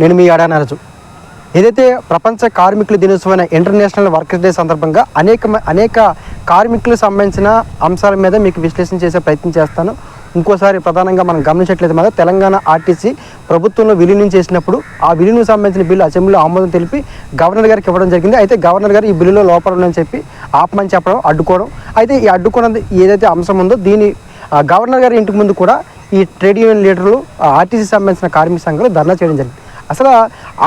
నేను మీ అడానరజు ఏదైతే ప్రపంచ కార్మికుల దినోత్సవమైన ఇంటర్నేషనల్ వర్కర్స్ డే సందర్భంగా అనేక అనేక కార్మికులకు సంబంధించిన అంశాల మీద మీకు విశ్లేషణ చేసే ప్రయత్నం చేస్తాను. ఇంకోసారి ప్రధానంగా మనం గమనించట్లేదు మాత్రం తెలంగాణ ఆర్టీసీ ప్రభుత్వంలో విలీనం చేసినప్పుడు ఆ విలీనం సంబంధించిన బిల్లు అసెంబ్లీలో ఆమోదం తెలిపి గవర్నర్ గారికి ఇవ్వడం జరిగింది. అయితే గవర్నర్ గారు ఈ బిల్లులో లోపల ఉందని చెప్పి ఆపమని చెప్పడం అడ్డుకోవడం. అయితే ఈ అడ్డుకున్నది ఏదైతే అంశం ఉందో దీని గవర్నర్ గారి ఇంటికి ముందు కూడా ఈ ట్రేడ్ యూనియన్ లీడర్లు ఆర్టీసీ సంబంధించిన కార్మిక సంఘాలు ధర్నా చేయడం జరిగింది. అసలు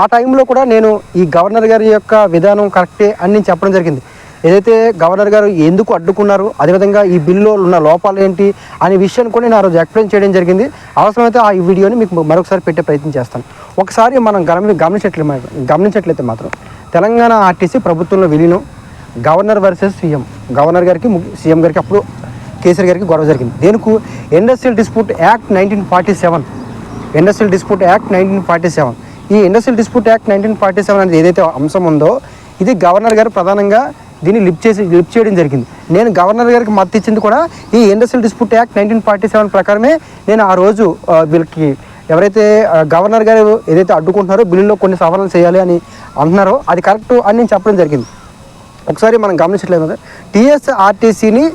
ఆ టైంలో కూడా నేను ఈ గవర్నర్ గారి యొక్క విధానం కరెక్టే అని నేను చెప్పడం జరిగింది. ఏదైతే గవర్నర్ గారు ఎందుకు అడ్డుకున్నారు అదేవిధంగా ఈ బిల్లులో ఉన్న లోపాలు ఏంటి అనే విషయాన్ని కూడా నేను ఆ రోజు ఎక్స్ప్లెయిన్ చేయడం జరిగింది. అవసరమైతే ఆ ఈ వీడియోని మీకు మరొకసారి పెట్టే ప్రయత్నం చేస్తాను. ఒకసారి మనం గమని గమనించట్లే గమనించట్లయితే మాత్రం తెలంగాణ ఆర్టీసీ ప్రభుత్వంలో విలీనం గవర్నర్ వర్సెస్ సీఎం. గవర్నర్ గారికి సీఎం గారికి అప్పుడు కేసీఆర్ గారికి గొడవ జరిగింది. దేనికి? Industrial dispute act nineteen forty seven. Industrial dispute act nineteen forty seven. ఈ industrial dispute act nineteen forty seven అనేది ఏదైతే అంశం ఉందో ఇది గవర్నర్ గారు ప్రధానంగా దీన్ని లిప్ చేసి లిప్ చేయడం జరిగింది. నేను గవర్నర్ గారికి మద్దతు ఇచ్చింది కూడా ఈ industrial dispute act nineteen forty seven ప్రకారమే నేను ఆ రోజు వీళ్ళకి ఎవరైతే గవర్నర్ గారు ఏదైతే అడ్డుకుంటున్నారో బిల్లులో కొన్ని సవరణలు చేయాలి అని అంటున్నారో అది కరెక్ట్ అని నేను చెప్పడం జరిగింది. ఒకసారి మనం గమనించట్లేదు కదా టీఎస్ఆర్టీసీని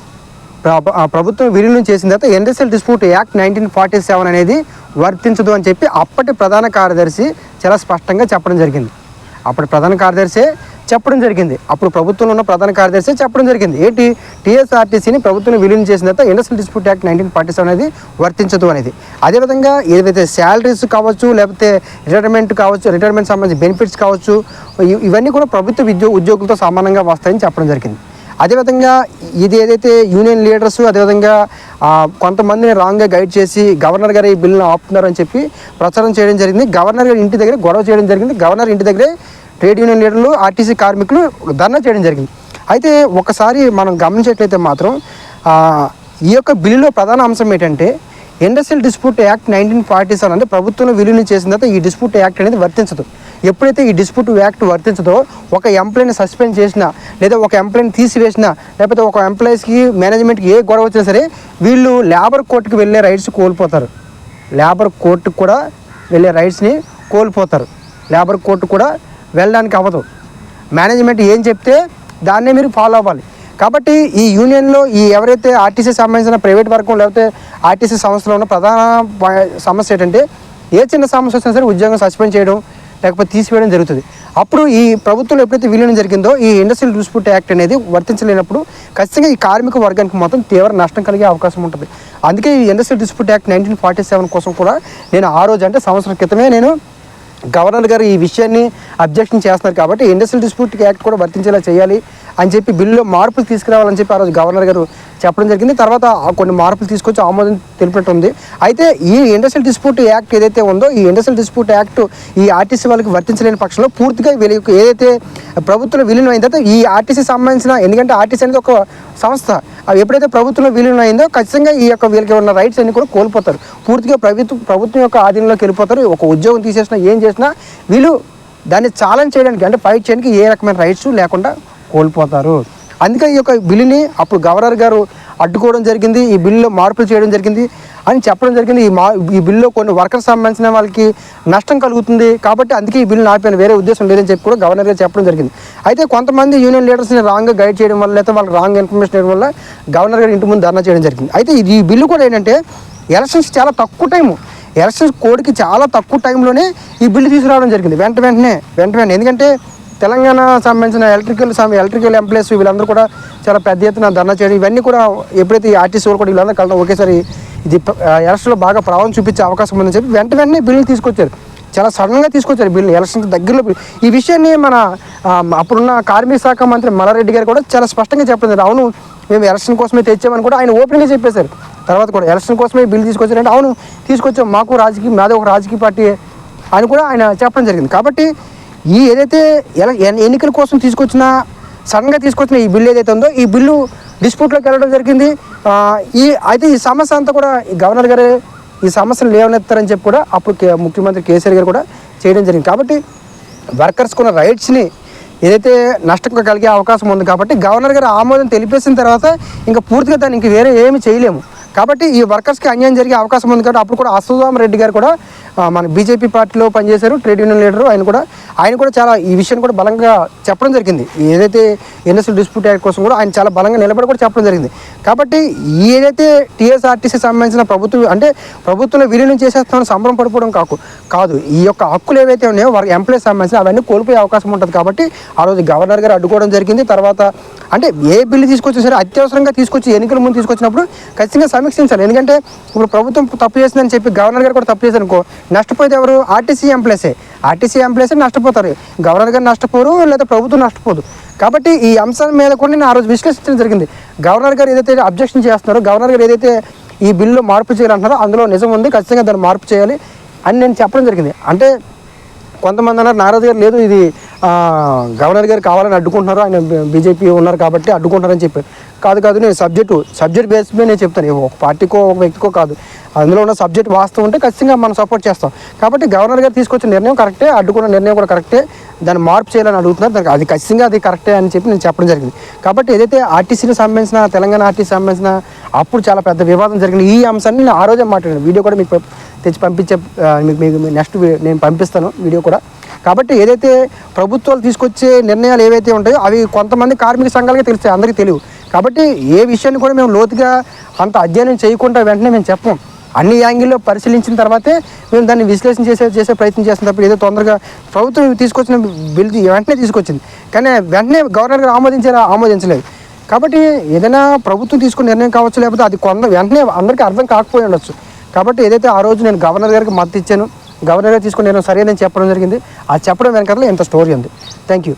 ప్రభుత్వం విలీనం చేసిన తర్వాత industrial dispute act nineteen forty seven అనేది వర్తించదు అని చెప్పి అప్పటి ప్రధాన కార్యదర్శి చాలా స్పష్టంగా చెప్పడం జరిగింది. అప్పటి ప్రధాన కార్యదర్శి చెప్పడం జరిగింది. అప్పుడు ప్రభుత్వంలో ఉన్న ప్రధాన కార్యదర్శి చెప్పడం జరిగింది. ఏంటి? టీఎస్ఆర్టీసీని ప్రభుత్వం విలీనం చేసిన తర్వాత industrial dispute act nineteen forty seven అనేది వర్తించదు అనేది. అదేవిధంగా ఏదైతే శాలరీస్ కావచ్చు లేకపోతే రిటైర్మెంట్ కావచ్చు రిటైర్మెంట్ సంబంధించి బెనిఫిట్స్ కావచ్చు ఇవన్నీ కూడా ప్రభుత్వ ఉద్యో ఉద్యోగులతో సమానంగా వస్తాయని చెప్పడం జరిగింది. అదేవిధంగా ఇది ఏదైతే యూనియన్ లీడర్స్ అదేవిధంగా కొంతమందిని రాంగ్గా గైడ్ చేసి గవర్నర్ గారు ఈ బిల్లును ఆపుతున్నారని చెప్పి ప్రచారం చేయడం జరిగింది. గవర్నర్ గారి ఇంటి దగ్గర గొడవ చేయడం జరిగింది. గవర్నర్ ఇంటి దగ్గరే ట్రేడ్ యూనియన్ లీడర్లు ఆర్టీసీ కార్మికులు ధర్నా చేయడం జరిగింది. అయితే ఒకసారి మనం గమనించేట్లయితే మాత్రం ఈ యొక్క బిల్లులో ప్రధాన అంశం ఏంటంటే industrial dispute act nineteen forty seven అంటే ప్రభుత్వం విలీనం చేసిన తర్వాత ఈ డిస్ప్యూట్ యాక్ట్ అనేది వర్తించదు. ఎప్పుడైతే ఈ డిస్ప్యూట్ యాక్ట్ వర్తించదో ఒక ఎంప్లాయీని సస్పెండ్ చేసినా లేదా ఒక ఎంప్లాయీని తీసివేసినా లేకపోతే ఒక ఎంప్లాయీస్కి మేనేజ్మెంట్కి ఏ గొడవ వచ్చినా సరే వీళ్ళు లేబర్ కోర్టుకి వెళ్ళే రైట్స్ కోల్పోతారు. లేబర్ కోర్టుకు కూడా వెళ్ళే రైట్స్ని కోల్పోతారు. లేబర్ కోర్టు కూడా వెళ్ళడానికి అవ్వదు. మేనేజ్మెంట్ ఏం చెప్తే దాన్నే మీరు ఫాలో అవ్వాలి. కాబట్టి ఈ యూనియన్లో ఈ ఎవరైతే ఆర్టీసీ సంబంధించిన ప్రైవేట్ వర్గం లేకపోతే ఆర్టీసీ సంస్థలో ఉన్న ప్రధాన సమస్య ఏంటంటే ఏ చిన్న సమస్య వచ్చినా సరే ఉద్యోగం సస్పెండ్ చేయడం లేకపోతే తీసివేయడం జరుగుతుంది. అప్పుడు ఈ ప్రభుత్వంలో ఎప్పుడైతే విలీనం జరిగిందో ఈ ఇండస్ట్రియల్ డిస్ప్యూట్ యాక్ట్ అనేది వర్తించలేనప్పుడు ఖచ్చితంగా ఈ కార్మిక వర్గానికి మొత్తం తీవ్ర నష్టం కలిగే అవకాశం ఉంటుంది. అందుకే ఈ industrial dispute act nineteen forty seven కోసం కూడా నేను ఆ రోజు అంటే సంవత్సరం క్రితమే నేను గవర్నర్ గారు ఈ విషయాన్ని అబ్జెక్షన్ చేస్తున్నారు కాబట్టి ఇండస్ట్రియల్ డిస్ప్యూట్ యాక్ట్ కూడా వర్తించేలా చేయాలి. అని చెప్పి బిల్లులో మార్పులు తీసుకురావాలని చెప్పి ఆ రోజు గవర్నర్ గారు చెప్పడం జరిగింది. తర్వాత ఆ కొన్ని మార్పులు తీసుకొచ్చి ఆమోదం తెలిపినట్టుంది అయితే ఈ ఇండస్ట్రియల్ డిస్ప్యూట్ యాక్ట్ ఏదైతే ఉందో ఈ ఇండస్ట్రియల్ డిస్ప్యూట్ యాక్ట్ ఈ ఆర్టీసీ వాళ్ళకి వర్తించలేని పక్షంలో పూర్తిగా వీళ్ళ ఏదైతే ప్రభుత్వం విలీనం అయిన తర్వాత ఈ ఆర్టీసీ సంబంధించిన ఎందుకంటే ఆర్టీసీ అనేది ఒక సంస్థ అవి ఎప్పుడైతే ప్రభుత్వంలో విలీనం అయిందో ఖచ్చితంగా ఈ యొక్క వీళ్ళకి ఉన్న రైట్స్ అన్ని కూడా కోల్పోతారు. పూర్తిగా ప్రభుత్వం ప్రభుత్వం యొక్క ఆధీనంలోకి వెళ్ళిపోతారు. ఒక ఉద్యోగం తీసేసినా ఏం చేసినా వీళ్ళు దాన్ని ఛాలెంజ్ చేయడానికి అంటే ఫైట్ చేయడానికి ఏ రకమైన రైట్స్ లేకుండా కోల్పోతారు. అందుకని ఈ యొక్క బిల్లుని అప్పుడు గవర్నర్ గారు అడ్డుకోవడం జరిగింది ఈ బిల్లులో మార్పులు చేయడం జరిగింది అని చెప్పడం జరిగింది. ఈ మా ఈ బిల్లులో కొన్ని వర్కర్స్ సంబంధించిన వాళ్ళకి నష్టం కలుగుతుంది కాబట్టి అందుకే ఈ బిల్లు ఆపాను వేరే ఉద్దేశం లేదని చెప్పి కూడా గవర్నర్ గారు చెప్పడం జరిగింది. అయితే కొంతమంది యూనియన్ లీడర్స్ని రాంగ్గా గైడ్ చేయడం వల్ల లేకపోతే వాళ్ళకి రాంగ్ ఇన్ఫర్మేషన్ ఇవ్వడం వల్ల గవర్నర్ గారు ఇంటి ముందు ధర్నా చేయడం జరిగింది. అయితే ఈ బిల్లు కూడా ఏంటంటే ఎలక్షన్స్ చాలా తక్కువ టైము ఎలక్షన్స్ కోడ్కి చాలా తక్కువ టైంలోనే ఈ బిల్లు తీసుకురావడం జరిగింది. వెంట వెంటనే వెంట వెంటనే. ఎందుకంటే తెలంగాణ సంబంధించిన ఎలక్ట్రికల్ ఎలక్ట్రికల్ ఎంప్లాయీస్ వీళ్ళందరూ కూడా చాలా పెద్ద ఎత్తున ధర్నా చేయడం ఇవన్నీ కూడా ఎప్పుడైతే ఈ ఆర్టీసీ వాళ్ళు కూడా వీళ్ళందరూ కలడం ఒకేసారి ఇది ఎలక్షన్లో బాగా ప్రభావం చూపించే అవకాశం ఉందని చెప్పి వెంట వెంటనే బిల్లు తీసుకొచ్చారు. చాలా సడన్గా తీసుకొచ్చారు బిల్లు ఎలక్షన్ దగ్గరలో ఈ విషయాన్ని మన అప్పుడున్న కార్మిక శాఖ మంత్రి మల్లారెడ్డి గారు కూడా చాలా స్పష్టంగా చెప్పలేదు అవును మేము ఎలక్షన్ కోసమే తెచ్చామని కూడా ఆయన ఓపెన్గా చెప్పేశారు. తర్వాత కూడా ఎలక్షన్ కోసమే బిల్లు తీసుకొచ్చారంటే అవును తీసుకొచ్చాం మాకు రాజకీయ మాది ఒక రాజకీయ పార్టీ అని కూడా ఆయన చెప్పడం జరిగింది. కాబట్టి ఈ ఏదైతే ఎన్నికల కోసం తీసుకొచ్చిన సడన్గా తీసుకొచ్చిన ఈ బిల్లు ఏదైతే ఉందో ఈ బిల్లు డిస్ప్యూట్లోకి వెళ్ళడం జరిగింది. ఈ అయితే ఈ సమస్య అంతా కూడా ఈ గవర్నర్ గారే ఈ సమస్యను లేవనెత్తారని చెప్పి కూడా అప్పుడు కే- ముఖ్యమంత్రి కేసీఆర్ గారు కూడా చేయడం జరిగింది. కాబట్టి వర్కర్స్కి ఉన్న రైట్స్ని ఏదైతే నష్టం కలిగే అవకాశం ఉంది కాబట్టి గవర్నర్ గారు ఆమోదం తెలిపేసిన తర్వాత ఇంకా పూర్తిగా దాన్ని ఇంక వేరే ఏమి చేయలేము. కాబట్టి ఈ వర్కర్స్కి అన్యాయం జరిగే అవకాశం ఉంది కాబట్టి అప్పుడు కూడా అశ్వరామ రెడ్డి గారు కూడా మన బీజేపీ పార్టీలో పనిచేశారు ట్రేడ్ యూనియన్ లీడరు ఆయన కూడా ఆయన కూడా చాలా ఈ విషయాన్ని కూడా బలంగా చెప్పడం జరిగింది. ఏదైతే ఇండస్ట్రియల్ డిస్ప్యూట్ యాక్ట్ కోసం కూడా ఆయన చాలా బలంగా నిలబడి కూడా చెప్పడం జరిగింది. కాబట్టి ఏదైతే టీఎస్ఆర్టీసీ సంబంధించిన ప్రభుత్వం అంటే ప్రభుత్వంలో విలీనం చేసేస్తామని సంబరం పడిపోవడం కాకు కాదు. ఈ యొక్క హక్కులు ఏవైతే ఉన్నాయో వారి ఎంప్లాయీస్ సంబంధించిన అవన్నీ కోల్పోయే అవకాశం ఉంటుంది కాబట్టి ఆ రోజు గవర్నర్ గారు అడ్డుకోవడం జరిగింది. తర్వాత అంటే ఏ బిల్లు తీసుకొచ్చినా సరే అత్యవసరంగా తీసుకొచ్చి ఎన్నికల ముందు తీసుకొచ్చినప్పుడు ఖచ్చితంగా సమీక్షించాలి. ఎందుకంటే ఇప్పుడు ప్రభుత్వం తప్పు చేసిందని చెప్పి గవర్నర్ గారు కూడా తప్పు చేశారు అనుకో నష్టపోయేది ఎవరు? ఆర్టీసీ ఎంప్లాయీసే. ఆర్టీసీ ఎంప్లాయీసే నష్టపోతారు. గవర్నర్ గారు నష్టపోరు లేదా ప్రభుత్వం నష్టపోదు. కాబట్టి ఈ అంశం మీద కూడా నేను ఆ రోజు విశ్లేషించడం జరిగింది. గవర్నర్ గారు ఏదైతే అబ్జెక్షన్ చేస్తున్నారో గవర్నర్ గారు ఏదైతే ఈ బిల్లు మార్పు చేయాలంటున్నారో అందులో నిజం ఉంది. ఖచ్చితంగా దాన్ని మార్పు చేయాలి అని నేను చెప్పడం జరిగింది. అంటే కొంతమంది అన్నారు నారాజు గారు లేదు ఇది గవర్నర్ గారు కావాలని అడ్డుకుంటున్నారు. ఆయన బీజేపీ ఉన్నారు కాబట్టి అడ్డుకుంటారని చెప్పారు. కాదు కాదు నేను సబ్జెక్టు సబ్జెక్ట్ బేస్ మీద నేను చెప్తాను. ఒక పార్టీకో ఒక వ్యక్తికో కాదు. అందులో ఉన్న సబ్జెక్ట్ వాస్తవం ఉంటే ఖచ్చితంగా మనం సపోర్ట్ చేస్తాం. కాబట్టి గవర్నర్ గారు తీసుకొచ్చిన నిర్ణయం కరెక్టే అడ్డుకున్న నిర్ణయం కూడా కరెక్టే. దాన్ని మార్పు చేయాలని అడుగుతున్నారు. దానికి అది ఖచ్చితంగా అది కరెక్టే అని చెప్పి నేను చెప్పడం జరిగింది. కాబట్టి ఏదైతే ఆర్టీసీకి సంబంధించిన తెలంగాణ ఆర్టీసీ సంబంధించిన అప్పుడు చాలా పెద్ద వివాదం జరిగింది ఈ అంశాన్ని నేను ఆ రోజే మాట్లాడాను. వీడియో కూడా మీకు తెచ్చి పంపించే మీకు మీకు నెక్స్ట్ నేను పంపిస్తాను వీడియో కూడా. కాబట్టి ఏదైతే ప్రభుత్వాలు తీసుకొచ్చే నిర్ణయాలు ఏవైతే ఉంటాయో అవి కొంతమంది కార్మిక సంఘాలకే తెలుస్తాయి. అందరికీ తెలియవు. కాబట్టి ఏ విషయాన్ని కూడా మేము లోతుగా అంత అధ్యయనం చేయకుండా వెంటనే మేము చెప్పం అన్ని యాంగిల్లో పరిశీలించిన తర్వాతే మేము దాన్ని విశ్లేషణ చేసే చేసే ప్రయత్నం చేస్తున్న తప్ప ఏదో తొందరగా ప్రభుత్వం తీసుకొచ్చిన బిల్ వెంటనే తీసుకొచ్చింది. కానీ వెంటనే గవర్నర్ గారు ఆమోదించారా? ఆమోదించలేదు. కాబట్టి ఏదైనా ప్రభుత్వం తీసుకున్న నిర్ణయం కావచ్చు లేకపోతే అది కొంత వెంటనే అందరికీ అర్థం కాకపోయి ఉండొచ్చు. కాబట్టి ఏదైతే ఆ రోజు నేను గవర్నర్ గారికి మద్దతు ఇచ్చాను గవర్నర్ గారు తీసుకుని నేను సరైనని చెప్పడం జరిగింది. ఆ చెప్పడం వెనకాల ఇంత స్టోరీ ఉంది. Thank you